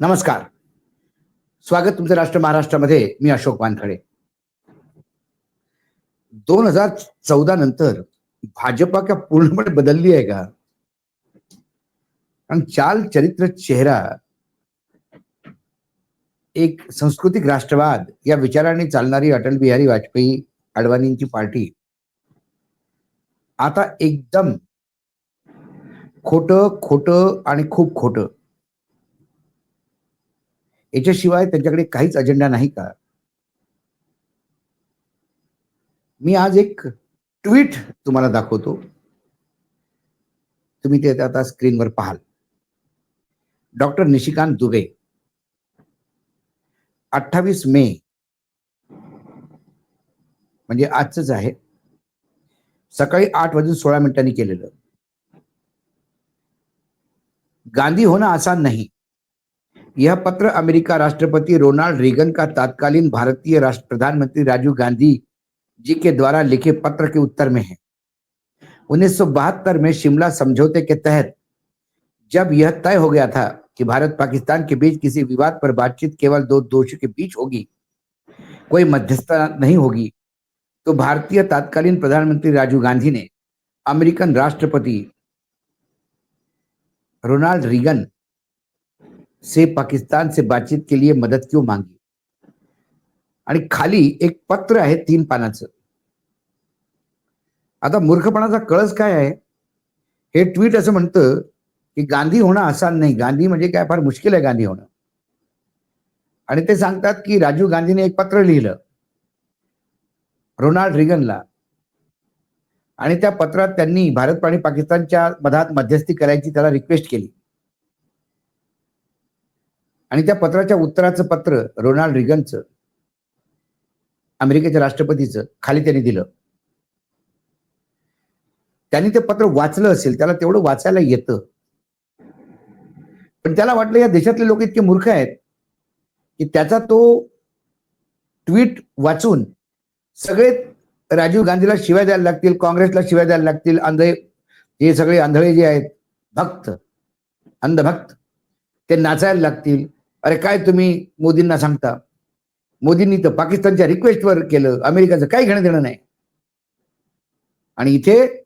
नमस्कार. स्वागत तुमचं राष्ट्र महाराष्ट्रामध्ये मी अशोक वानखडे. दोन हजार चौदा नंतर भाजपा का पूर्णपणे बदलली आहे का? कारण चाल चरित्र चेहरा एक सांस्कृतिक राष्ट्रवाद या विचाराने चालणारी अटल बिहारी वाजपेयी अडवाणींची पार्टी. आता एकदम खोट खोट आणि खूप खोटं याच्याशिवाय त्यांच्याकडे काहीच अजेंडा नाही का? मी आज एक ट्विट तुम्हाला दाखवतो. तुम्ही ते आता स्क्रीनवर पाहाल. डॉक्टर निशिकांत दुबे. अठ्ठावीस मे. म्हणजे आजच आहे. सकाळी आठ वाजून सोळा मिनिटांनी केलेलं. गांधी होणं आसान नाही. यह पत्र अमेरिका राष्ट्रपति रोनाल्ड रेगन का तत्कालीन भारतीय राष्ट्र, प्रधानमंत्री राजीव गांधी जी के द्वारा लिखे पत्र के उत्तर में है। उन्नीस सौ बहत्तर में शिमला समझौते के तहत जब यह तय हो गया था कि भारत पाकिस्तान के बीच किसी विवाद पर बातचीत केवल दो दोषियों के बीच होगी, कोई मध्यस्थता नहीं होगी तो भारतीय तत्कालीन प्रधानमंत्री राजीव गांधी ने अमेरिकन राष्ट्रपति रोनाल्ड रीगन से पाकिस्तान से बातचीत के लिए मदत क्यों मांगी? आणि खाली एक पत्र आहे तीन पानाचं. आता मूर्खपणाचा कळस काय आहे? हे ट्विट असं म्हणतं की गांधी होणं आसान नाही. गांधी म्हणजे काय? फार मुश्किल आहे गांधी होणं. आणि ते सांगतात की राजीव गांधीने एक पत्र लिहिलं. रोनाल्ड रिगनला. आणि त्या पत्रात त्यांनी भारत आणि पाकिस्तानच्या मधात मध्यस्थी करायची त्याला रिक्वेस्ट केली. आणि त्या पत्राच्या उत्तराचं पत्र रोनाल्ड रिगनचं अमेरिकेच्या राष्ट्रपतीचं खाली त्यांनी दिलं. त्यांनी ते पत्र वाचलं असेल त्याला तेवढं वाचायला येतं. पण त्याला वाटलं या देशातले लोक इतके मूर्ख आहेत की त्याचा तो ट्विट वाचून सगळे राजीव गांधीला शिवाय द्यायला लागतील काँग्रेसला शिवाय द्यायला लागतील आंधळे हे सगळे आंधळे जे आहेत भक्त अंधभक्त ते नाचायला लागतील. अरे काय तुम्ही मोदींना सांगता? मोदींनी तर पाकिस्तानच्या रिक्वेस्टवर केलं. अमेरिकेचं काही घेणं देणं नाही. आणि इथे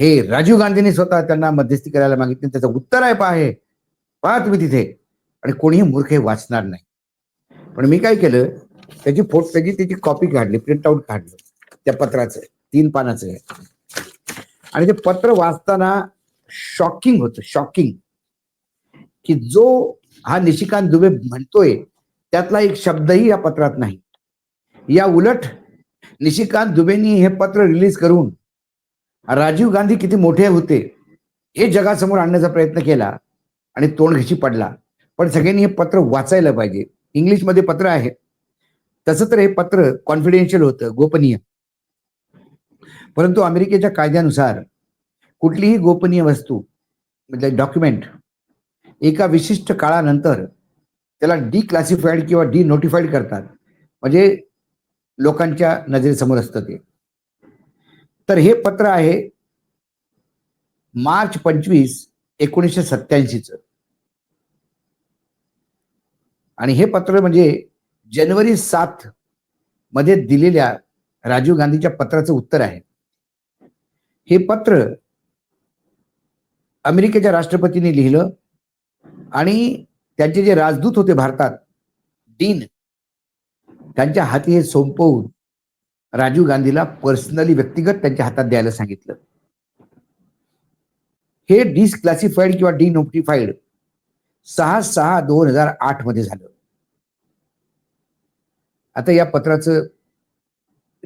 हे राजीव गांधींनी स्वतः त्यांना मध्यस्थी करायला मागितली. त्याचं उत्तर आहे पहा हे. पहा तुम्ही तिथे. आणि कोणीही मूर्ख हे वाचणार नाही. पण मी काय केलं? त्याची फोट त्याची त्याची कॉपी काढली प्रिंट आउट काढलं. त्या पत्राचं तीन पानाचं. आहे आणि ते पत्र वाचताना शॉकिंग होतं शॉकिंग की जो हा निशिकांत दुबे म्हणतोय त्यातला एक शब्दही या पत्रात नाही. या उलट निशिकांत दुबेंनी हे पत्र रिलीज करून राजीव गांधी किती मोठे होते हे जगासमोर आणण्याचा प्रयत्न केला आणि तोंडघशी पडला. पण सगळ्यांनी हे पत्र वाचायला पाहिजे. इंग्लिशमध्ये पत्र आहे तसं तर हे पत्र कॉन्फिडेन्शियल होतं गोपनीय. परंतु अमेरिकेच्या कायद्यानुसार कुठलीही गोपनीय वस्तू म्हणजे डॉक्युमेंट एका विशिष्ट काळानंतर त्याला डिक्लासिफाईड किंवा डी नोटिफाईड करतात. म्हणजे लोकांच्या नजरेसमोर असतं ते. तर हे पत्र आहे मार्च पंचवीस एकोणीसशे सत्याऐंशीच आणि हे पत्र म्हणजे जानेवारी सात मध्ये दिलेल्या राजीव गांधीच्या पत्राचं उत्तर आहे. हे पत्र अमेरिकेच्या राष्ट्रपतींनी लिहिलं. आणि त्यांचे जे राजदूत होते भारतात डीन त्यांच्या हाती हे सोपवून राजीव गांधीला पर्सनली व्यक्तिगत त्यांच्या हातात द्यायला सांगितलं. हे डिसक्लासिफाईड किंवा डी नोटिफाईड सहा सहा दोन हजार आठमध्ये झालं. आता या पत्राचं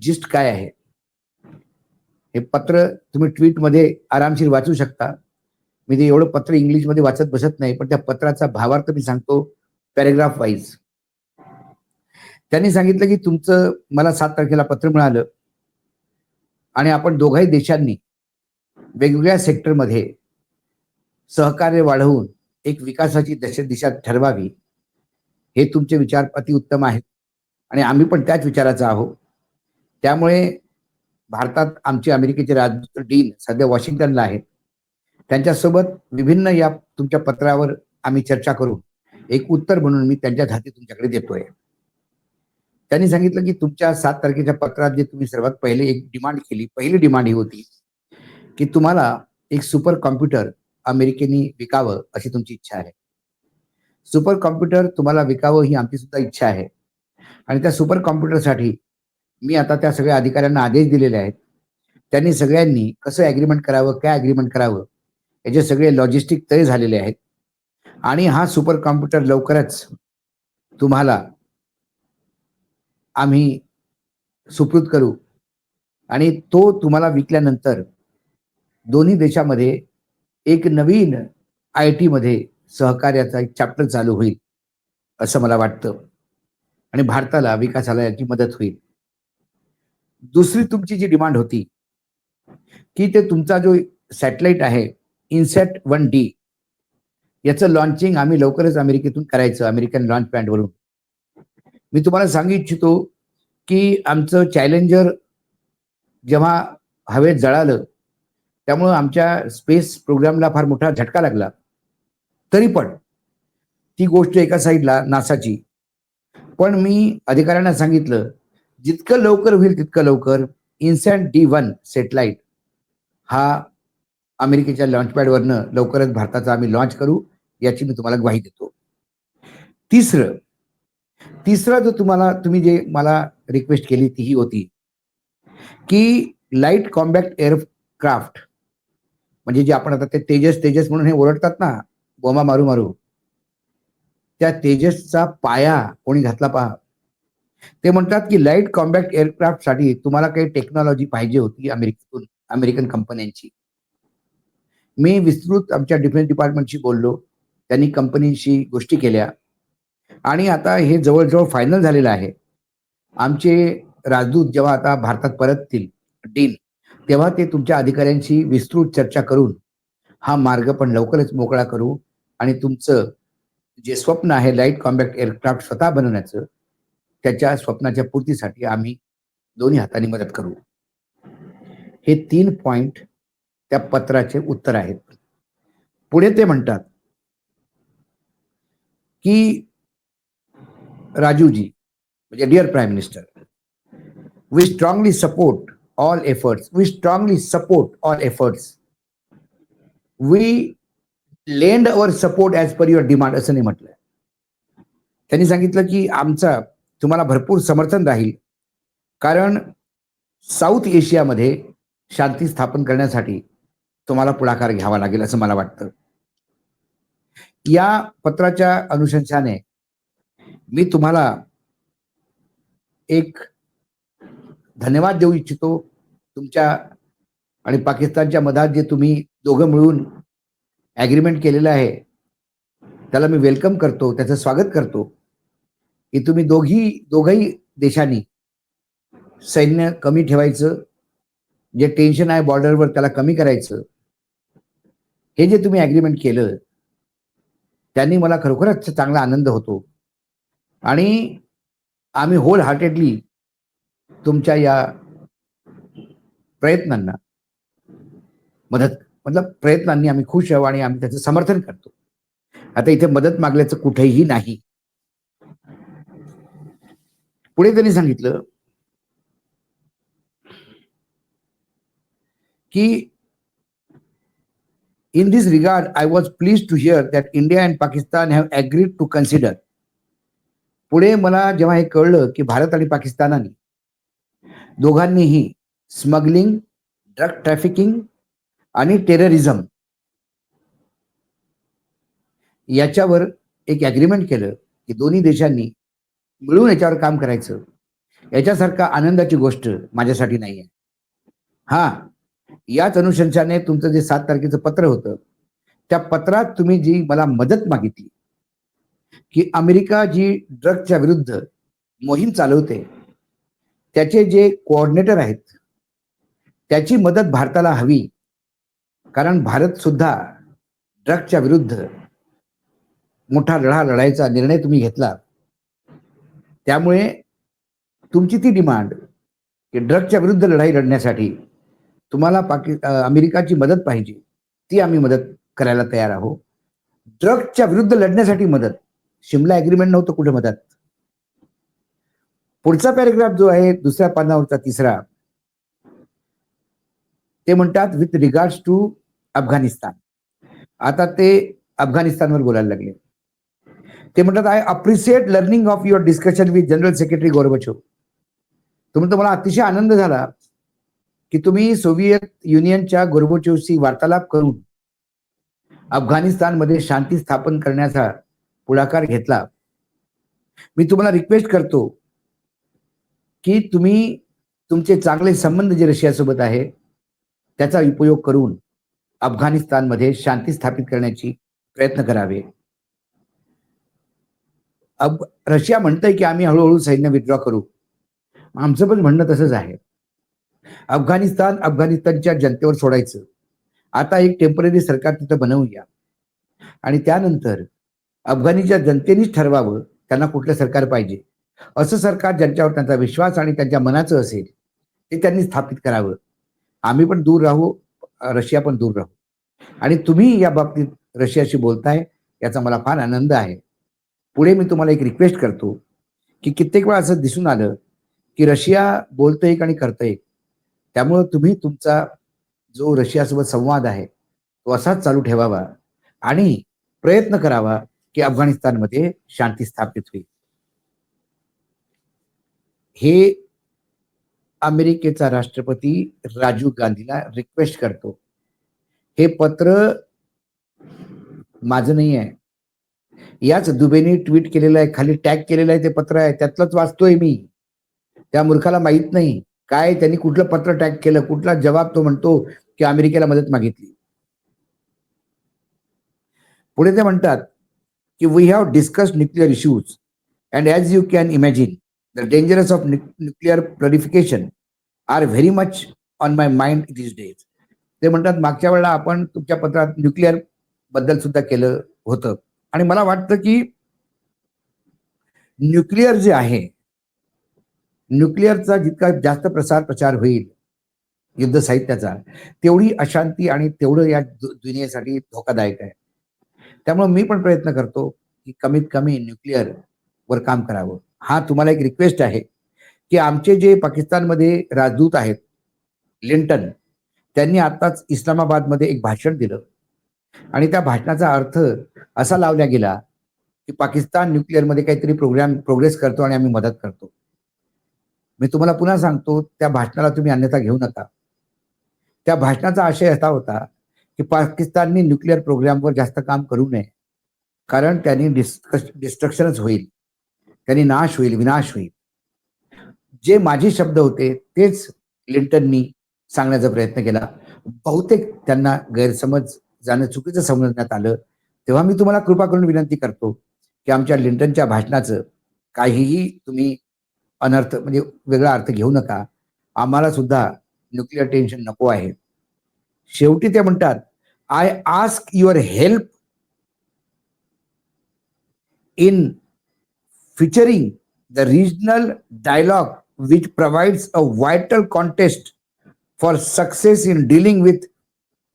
जिस्ट काय आहे? हे पत्र तुम्ही ट्विटमध्ये आरामशीर वाचू शकता. मी ते एवढं पत्र इंग्लिशमध्ये वाचत बसत नाही पण त्या पत्राचा भावार्थ मी सांगतो पॅरेग्राफ वाईज त्यांनी सांगितलं की तुमचं मला सात तारखेला पत्र मिळालं आणि आपण दोघाही देशांनी वेगवेगळ्या सेक्टरमध्ये सहकार्य वाढवून एक विकासाची दश दिशा ठरवावी हे तुमचे विचार अतिउत्तम आहेत. आणि आम्ही पण त्याच विचाराचा आहोत. त्यामुळे भारतात आमचे अमेरिकेचे राजदूत डीन सध्या वॉशिंग्टनला आहेत. त्यांच्यासोबत विभिन्न या तुमच्या पत्रावर आम्ही चर्चा करू. एक उत्तर म्हणून मी त्यांच्या हाती तुमच्याकडे देतोय. त्यांनी सांगितलं की तुमच्या सात तारखेच्या पत्रात जे तुम्ही सर्वात पहिले एक डिमांड केली पहिली डिमांड ही होती की तुम्हाला एक सुपर कॉम्प्युटर अमेरिकेने विकावं अशी तुमची इच्छा आहे. सुपर कॉम्प्युटर तुम्हाला विकावं ही आमची सुद्धा इच्छा आहे. आणि त्या सुपर कॉम्प्युटरसाठी मी आता त्या सगळ्या अधिकाऱ्यांना आदेश दिलेले आहेत. त्यांनी सगळ्यांनी कसं ॲग्रीमेंट करावं काय ॲग्रीमेंट करावं याचे सगळे लॉजिस्टिक तय झालेले आहेत. आणि हा सुपर कॉम्प्युटर लवकरच तुम्हाला आम्ही सुपूर्द करू. आणि तो तुम्हाला विकल्यानंतर दोन्ही देशामध्ये एक नवीन आय टीमध्ये सहकार्याचा एक चॅप्टर चालू होईल असं मला वाटतं. आणि भारताला विकासाला याची मदत होईल. दुसरी तुमची जी डिमांड होती की ते तुमचा जो सॅटेलाइट आहे इन्सेट वन डी. याचं लॉन्चिंग आम्ही लवकरच अमेरिकेतून करायचं अमेरिकन लॉन्च पॅडवरून मी तुम्हाला सांगू इच्छितो की आमचं चॅलेंजर जेव्हा हवेत जळालं त्यामुळं आमच्या स्पेस प्रोग्रामला फार मोठा झटका लागला. तरी पण ती गोष्ट एका साईडला नासाची. पण मी अधिकाऱ्यांना सांगितलं जितकं लवकर होईल तितकं लवकर इन्सॅन्ट डी वन सेटेलाइट हा अमेरिकेच्या लॉन्चपॅडवरनं लवकरच भारताचा आम्ही लॉन्च करू याची मी तुम्हाला ग्वाही देतो. तिसरं तिसरं जो तुम्हाला तुम्ही जे मला रिक्वेस्ट केली ती ही होती की लाइट कॉम्बॅक्ट एअरक्राफ्ट म्हणजे जे आपण आता ते तेजस तेजस म्हणून हे ओरडतात ना बोमा मारू मारू त्या तेजसचा पाया कोणी घातला पहा. ते म्हणतात की लाइट कॉम्बॅक्ट एअरक्राफ्टसाठी तुम्हाला काही टेक्नॉलॉजी पाहिजे होती अमेरिकेतून अमेरिकन कंपन्यांची मी विस्तृत आमच्या डिफेन्स डिपार्टमेंटशी बोललो. त्यांनी कंपनीशी गोष्टी केल्या. आणि आता हे जवळजवळ फायनल झालेलं आहे. आमचे राजदूत जेव्हा आता भारतात परततील डीन तेव्हा ते तुमच्या अधिकाऱ्यांशी विस्तृत चर्चा करून हा मार्ग पण लवकरच मोकळा करू आणि तुमचं जे स्वप्न आहे लाइट कॉम्बॅक्ट एअरक्राफ्ट स्वतः बनवण्याचं त्याच्या स्वप्नाच्या पूर्तीसाठी आम्ही दोन्ही हाताने मदत करू. हे तीन पॉइंट त्या पत्राचे उत्तर आहेत. पुढे ते म्हणतात की राजूजी म्हणजे dear prime minister we strongly support all efforts we strongly support all efforts we lend our support as per your demand असं नाही म्हटलं. त्यांनी सांगितलं की आमचा तुम्हाला भरपूर समर्थन राहील कारण साऊथ एशियामध्ये शांती स्थापन करण्यासाठी तुम्हाला पुढाकार घ्यावा लागेल असं मला वाटतं. या पत्राच्या अनुशंसाने मी तुम्हाला एक धन्यवाद देऊ इच्छितो. तुमच्या आणि पाकिस्तानच्या मधात जे तुम्ही दोघं मिळून ॲग्रीमेंट केलेलं आहे त्याला मी वेलकम करतो त्याचं स्वागत करतो. की तुम्ही दोघी दोघही देशांनी सैन्य कमी ठेवायचं जे टेन्शन आहे बॉर्डरवर त्याला कमी करायचं हे जे तुम्ही ॲग्रीमेंट केलं त्यांनी मला खरोखरच चांगला आनंद होतो. आणि आम्ही होल हार्टेडली तुमच्या या प्रयत्नांना मदत मतलब प्रयत्नांनी आम्ही खुश आहोत आणि आम्ही त्याचं समर्थन करतो. आता इथे मदत मागल्याचं कुठेही नाही. पुढे त्यांनी सांगितलं की in this regard I was pleased to hear that India and Pakistan have agreed to consider पुढे मला जेव्हा हे कळलं की भारत आणि पाकिस्तानाने दोघांनीही स्मगलिंग ड्रग ट्रॅफिकिंग आणि टेररिझम याच्यावर एक ॲग्रीमेंट केलं की दोन्ही देशांनी मिळून याच्यावर काम करायचं. याच्यासारखा आनंदाची गोष्ट माझ्यासाठी नाही आहे हा याच अनुशंसाने तुमचं जे सात तारखेचं पत्र होतं त्या पत्रात तुम्ही जी मला मदत मागितली की अमेरिका जी ड्रगच्या विरुद्ध मोहीम चालवते त्याचे जे कोऑर्डिनेटर आहेत त्याची मदत भारताला हवी कारण भारत सुद्धा ड्रगच्या विरुद्ध मोठा लढा लढायचा निर्णय तुम्ही घेतला. त्यामुळे तुमची ती डिमांड की ड्रगच्या विरुद्ध लढाई लढण्यासाठी तुम्हाला पाकि अमेरिकाची मदत पाहिजे ती आम्ही मदत करायला तयार आहोत. ड्रग्सच्या विरुद्ध लढण्यासाठी मदत. शिमला अग्रीमेंट नव्हतं कुठे मदत. पुढचा पॅरेग्राफ जो आहे दुसऱ्या पानावरचा तिसरा ते म्हणतात विथ रिगार्ड्स टू अफगाणिस्तान. आता ते अफगाणिस्तानवर बोलायला लागले. ते म्हणतात I appreciate learning of your discussion with general secretary Gorbachev तुम्ही मला अतिशय आनंद झाला. की तुम्ही सोव्हिएत युनियनच्या गोरबोचेवशी वार्तालाप करून अफगाणिस्तानमध्ये शांती स्थापन करण्याचा पुढाकार घेतला. मी तुम्हाला रिक्वेस्ट करतो की तुम्ही तुमचे चांगले संबंध जे रशियासोबत आहे त्याचा उपयोग करून अफगाणिस्तानमध्ये शांती स्थापित करण्याची प्रयत्न करावे. अब रशिया म्हणतंय की आम्ही हळूहळू सैन्य विथड्रॉ करू. आमचं पण म्हणणं तसंच आहे. अफगाणिस्तान अफगाणिस्तानच्या जनतेवर सोडायचं. आता एक टेंपररी सरकार तिथं बनवूया. आणि त्यानंतर अफगाणीच्या जनतेनेच ठरवावं त्यांना कुठलं सरकार पाहिजे. असं सरकार ज्यांच्यावर त्यांचा विश्वास आणि त्यांच्या मनाचं असेल ते त्यांनी स्थापित करावं. आम्ही पण दूर राहू रशिया पण दूर राहू. आणि तुम्ही या बाबतीत रशियाशी बोलताय याचा मला फार आनंद आहे. पुढे मी तुम्हाला एक रिक्वेस्ट करतो की कित्येक वेळा असं दिसून आलं की रशिया बोलतं एक आणि करतं एक त्यामुळं तुम्ही तुमचा जो रशियासोबत संवाद आहे तो असाच चालू ठेवावा आणि प्रयत्न करावा की अफगाणिस्तानमध्ये शांती स्थापित होईल. हे अमेरिकेचा राष्ट्रपती राजीव गांधीला रिक्वेस्ट करतो. हे पत्र माझं नाही आहे. याच दुबेने ट्विट केलेलं आहे खाली टॅग केलेलं आहे ते पत्र आहे त्यातलंच वाचतोय मी. त्या मूर्खाला माहीत नाही. काय त्यांनी कुठलं पत्र टॅग केलं कुठला जबाब तो म्हणतो की अमेरिकेला मदत मागितली. पुढे ते म्हणतात की we have discuss nuclear issues and as you can imagine the dangerous of nuclear proliferation are very much on my mind this days ते म्हणतात मागच्या वेळेला आपण तुमच्या पत्रात न्यूक्लिअरबद्दल सुद्धा केलं होतं. आणि मला वाटतं की न्यूक्लिअर जे आहे न्यूक्लिअरचा जितका जास्त प्रसार प्रचार होईल युद्ध साहित्याचा तेवढी अशांती आणि तेवढं या दुनियेसाठी धोकादायक आहे. त्यामुळे मी पण प्रयत्न करतो की कमीत कमी न्यूक्लिअर वर काम करावं. हा तुम्हाला एक रिक्वेस्ट आहे की आमचे जे पाकिस्तानमध्ये राजदूत आहेत लिंटन त्यांनी आताच इस्लामाबादमध्ये एक भाषण दिलं. आणि त्या भाषणाचा अर्थ असा लावला गेला की पाकिस्तान न्यूक्लिअरमध्ये काहीतरी प्रोग्राम प्रोग्रेस करतो आणि आम्ही मदत करतो. मी तुम्हाला पुन्हा सांगतो त्या भाषणाला तुम्ही अन्यथा घेऊ नका. त्या भाषणाचा आशय असा होता की पाकिस्ताननी न्यूक्लिअर प्रोग्रामवर जास्त काम करू नये. कारण त्यांनी डिस्ट्रक्शनच होईल. त्यांनी नाश होईल विनाश होईल. जे माझे शब्द होते तेच लिंटननी सांगण्याचा प्रयत्न केला. बहुतेक त्यांना गैरसमज जाणं चुकीचं समजण्यात आलं. तेव्हा मी तुम्हाला कृपा करून विनंती करतो की आमच्या लिंटनच्या भाषणाचं काहीही तुम्ही अनर्थ म्हणजे वेगळा अर्थ घेऊ नका. आम्हाला सुद्धा न्यूक्लिअर टेन्शन नको आहे. शेवटी ते म्हणतात I ask your help in featuring the regional dialogue which provides a vital contest for success in dealing with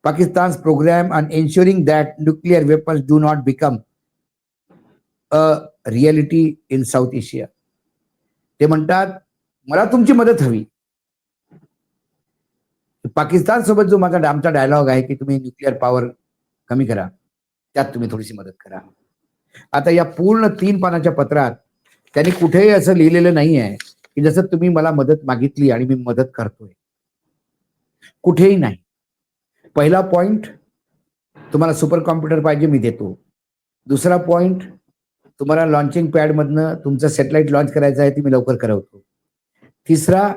Pakistan programme and ensuring that nuclear weapons do not become a reality in South Asia ते म्हणतात मला तुमची मदत हवी. पाकिस्तान सोबत जो माझा आमचा डायलॉग आहे की तुम्ही न्यूक्लिअर पॉवर कमी करा त्यात तुम्ही थोडीशी मदत करा. आता या पूर्ण तीन पानाच्या पत्रात त्यांनी कुठेही असं लिहिलेलं नाही आहे की जसं तुम्ही मला मदत मागितली आणि मी मदत करतोय. कुठेही नाही. पहिला पॉइंट तुम्हाला सुपर कॉम्प्युटर पाहिजे मी देतो. दुसरा पॉइंट तुम्हाला लॉन्चिंग पॅडमधनं तुमचं सॅटेलाइट लॉन्च करायचं आहे ती मी लवकर करवतो. तिसरा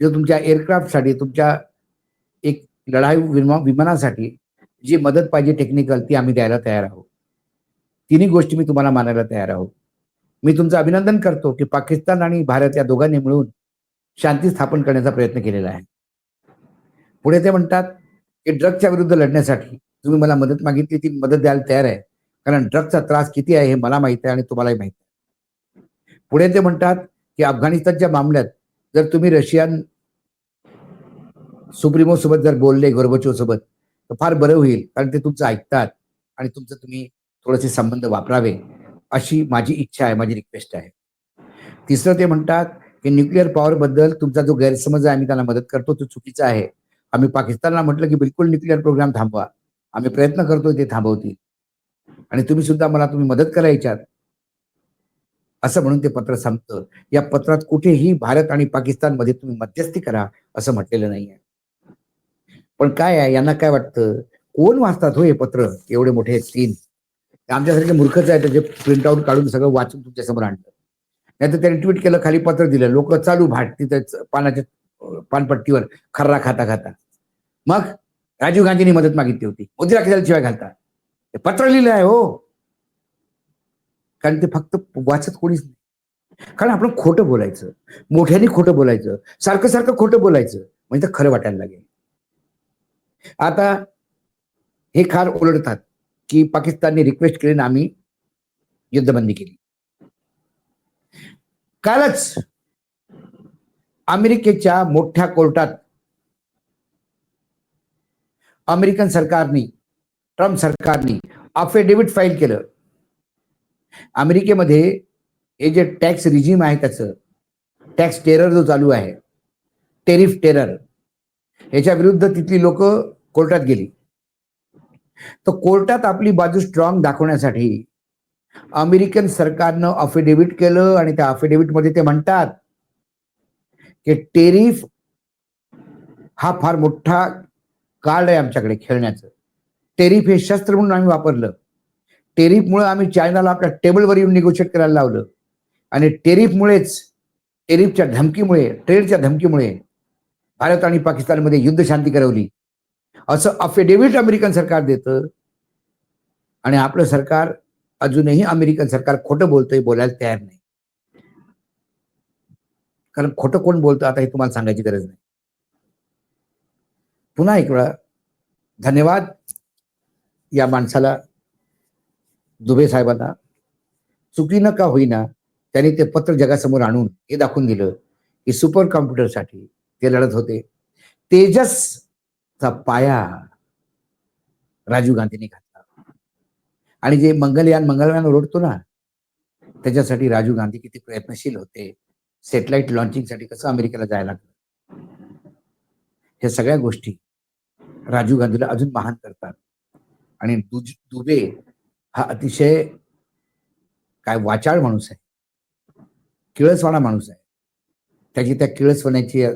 जो तुमच्या एअरक्राफ्टसाठी तुमच्या एक लढाई विमा विमानासाठी जी मदत पाहिजे टेक्निकल ती आम्ही द्यायला तयार आहोत. तिन्ही गोष्टी मी तुम्हाला मानायला तयार आहोत. मी तुमचं अभिनंदन करतो की पाकिस्तान आणि भारत या दोघांनी मिळून शांती स्थापन करण्याचा प्रयत्न केलेला आहे. पुढे ते म्हणतात की ड्रगच्या विरुद्ध लढण्यासाठी तुम्ही मला मदत मागितली ती मदत द्यायला तयार आहे. कारण ड्रगचा त्रास किती आहे हे मला माहीत आहे आणि तुम्हालाही माहीत आहे. पुढे ते म्हणतात की अफगाणिस्तानच्या मामल्यात जर तुम्ही रशियन सुप्रीमो सोबत जर बोलले गोरबचो सोबत तर फार बरं होईल कारण ते तुमचं ऐकतात आणि तुमचं तुम्ही थोडेसे संबंध वापरावे अशी माझी इच्छा आहे माझी रिक्वेस्ट आहे. तिसरं ते म्हणतात की न्यूक्लिअर पॉवर बद्दल तुमचा जो गैरसमज आहे आम्ही त्यांना मदत करतो तो चुकीचा आहे. आम्ही पाकिस्तानला म्हटलं की बिलकुल न्यूक्लिअर प्रोग्राम थांबवा. आम्ही प्रयत्न करतो ते थांबवतील. आणि तुम्ही सुद्धा मला तुम्ही मदत करायच्यात. असं म्हणून ते पत्र संपतं. या पत्रात कुठेही भारत आणि पाकिस्तानमध्ये तुम्ही मध्यस्थी करा असं म्हटलेलं नाहीये. पण काय आहे यांना काय वाटतं? कोण वाचतात हो हे पत्र? एवढे मोठे तीन. आमच्यासारखे मूर्खच आहे त्याचे प्रिंट आउट काढून सगळं वाचून तुमच्यासमोर आणलं. नाही तर त्यांनी ट्विट केलं खाली पत्र दिलं. लोक चालू भाट तिथे पानाच्या पानपट्टीवर खर्रा खाता खाता. मग राजीव गांधींनी मदत मागितली होती. मोदी कशाला शिवाय घालतात ते पत्र लिहिलं आहे हो. कारण ते फक्त वाचत कोणीच नाही. कारण आपण खोटं बोलायचं मोठ्याने खोटं बोलायचं सारखं सारखं खोटं बोलायचं म्हणजे तर खरं वाटायला लागेल. आता हे खार ओलडतात की पाकिस्तानने रिक्वेस्ट केली आम्ही युद्धबंदी केली. कालच अमेरिकेच्या मोठ्या कोर्टात अमेरिकन सरकारने ट्रम्प सरकारने अफिडेव्हिट फाईल केलं. अमेरिकेमध्ये हे जे टॅक्स रिजिम आहे त्याचं टॅक्स टेरर जो चालू आहे टेरिफ टेरर ह्याच्या विरुद्ध तिथली लोक कोर्टात गेली. तर कोर्टात आपली बाजू स्ट्रॉंग दाखवण्यासाठी अमेरिकन सरकारनं अफिडेव्हिट केलं आणि त्या अफिडेव्हिटमध्ये ते म्हणतात की टेरिफ हा फार मोठा कार्ड आहे आमच्याकडे खेळण्याचं. टेरिफ हे शस्त्र म्हणून आम्ही वापरलं. टेरिफमुळे आम्ही चायनाला आपल्या टेबलवर येऊन निगोशिएट करायला लावलं. आणि टेरिफमुळेच टेरिफच्या धमकीमुळे ट्रेडच्या धमकीमुळे भारत आणि पाकिस्तानमध्ये युद्ध शांती करवली. असं अफिडेव्हिट अमेरिकन सरकार देतं. आणि आपलं सरकार अजूनही अमेरिकन सरकार खोटं बोलतंय बोलायला तयार नाही. कारण खोटं कोण बोलतं आता हे तुम्हाला सांगायची गरज नाही. पुन्हा एक वेळा धन्यवाद. या माणसाला दुबे साहेबांना चुकीनं का होईना त्यांनी ते पत्र जगासमोर आणून हे दाखवून दिलं की सुपर कॉम्प्युटरसाठी ते लढत होते. तेजसचा पाया राजीव गांधींनी घातला. आणि जे मंगलयान मंगलयान ओढतो ना त्याच्यासाठी राजीव गांधी किती प्रयत्नशील होते. सॅटेलाइट लॉन्चिंगसाठी कसं अमेरिकेला जायला लागलं? ह्या सगळ्या गोष्टी राजीव गांधीला अजून महान करतात. आणि दुबे हा अतिशय काय वाचाळ माणूस आहे. किळसवाणा माणूस आहे. त्याची त्या किळसवाण्याची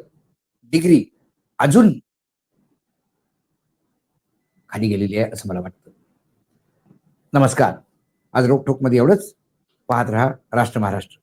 डिग्री अजून खाली गेलेली आहे असं मला वाटतं. नमस्कार. आज रोकठोकमध्ये एवढंच. पाहत राहा राष्ट्र महाराष्ट्र.